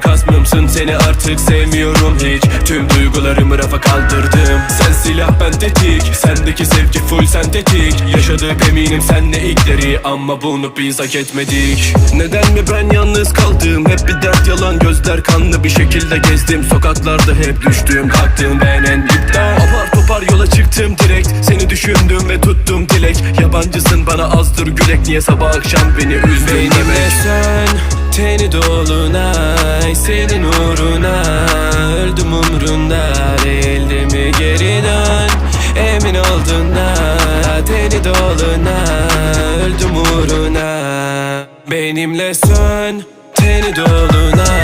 Büyük hasmımsın Seni artık sevmiyorum hiç. Tüm duygularımı rafa kaldırdım. Sen silah ben tetik. Sendeki sevgi full sentetik. Yaşadık eminim senle ilkleri Ama bunu biz hak etmedik. Neden mi ben yalnız kaldım? Hep bir dert yalan gözler kanlı Bir şekilde gezdim. Sokaklarda hep düştüm Kalktım ben en dipten. Apar topar yola çıktım direkt. Seni düşündüm ve tuttum dilek. Yabancısın bana azdır gülek. Niye sabah akşam beni üzdün Benimle sen Teni dolunay Senin uğruna Öldüm umrunda Değildi mi geri dön? Emin olduğunda Teni doluna. Öldüm uğruna. Benimle sön Teni dolunay